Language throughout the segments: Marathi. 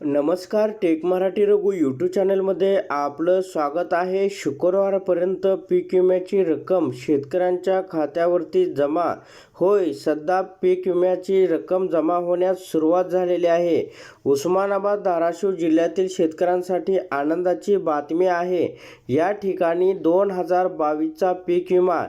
नमस्कार टेक मराठी रघु यूट्यूब चॅनलमध्ये आपलं स्वागत आहे. शुक्रवारपर्यंत पीक विम्याची रक्कम शेतकऱ्यांच्या खात्यावरती जमा. होय सध्या पीक विम्याची रक्कम जमा होण्यास सुरुवात झालेली आहे. उस्मानाबाद धाराशिव जिल्ह्यातील शेतकऱ्यांसाठी आनंदाची बातमी आहे. या ठिकाणी दोन हजार बावीसचा पीक विमा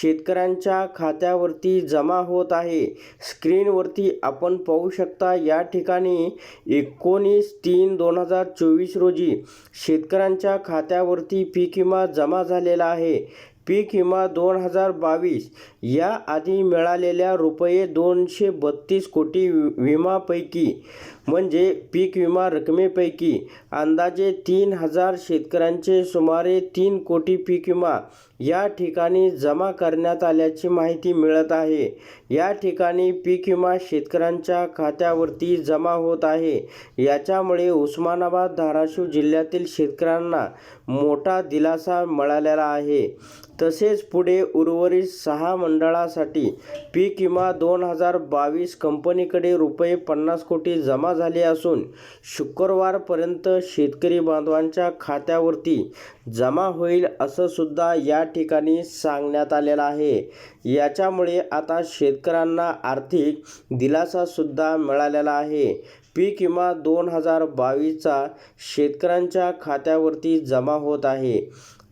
शेतकऱ्यांच्या खात्यावरती जमा होत आहे. स्क्रीनवरती आपण पाहू शकता या ठिकाणी एकोणीस तीन दोन हजार चोवीस रोजी शेतकऱ्यांच्या खात्यावरती पीक विमा जमा झालेला आहे. पीक विमा दोन हजार बावीस. या आधी मिळालेल्या रुपये दोनशे बत्तीस कोटी विमापैकी म्हणजे पीक विमा रकमेपैकी अंदाजे तीन हजार शेतकऱ्यांचे सुमारे तीन कोटी पीक विमा या ठिकाणी जमा करण्यात आल्याची माहिती मिळत आहे. या ठिकाणी पीक विमा शेतकऱ्यांच्या खात्यावरती जमा होत आहे. याच्यामुळे उस्मानाबाद धाराशिव जिल्ह्यातील शेतकऱ्यांना मोठा दिलासा मिळालेला आहे. तसेच पुढे उर्वरित सहा मंडळासाठी पीक विमा दोन हजार बावीस कंपनीकडे रुपये पन्नास कोटी जमा झाले असून शुक्रवारपर्यंत शेतकरी बांधवांच्या खात्यावरती जमा होईल असं सुद्धा या ठिकाणी सांगण्यात आलेलं आहे. याच्यामुळे आता शेतकऱ्यांना आर्थिक दिलासासुद्धा मिळालेला आहे. पीक विमा दोन हजार बावीसचा शेतकऱ्यांच्या खात्यावरती जमा होत आहे.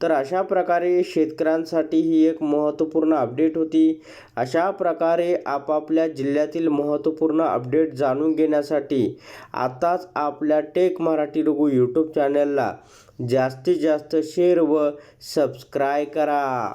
तर अशा प्रकारे शेतकऱ्यांसाठी ही एक महत्त्वपूर्ण अपडेट होती. अशा प्रकारे आपापल्या जिल्ह्यातील महत्त्वपूर्ण अपडेट जाणून घेण्यासाठी आताच आपल्या टेक मराठी रघु यूट्यूब चॅनलला जास्तीत जास्त शेअर व सबस्क्राय करा.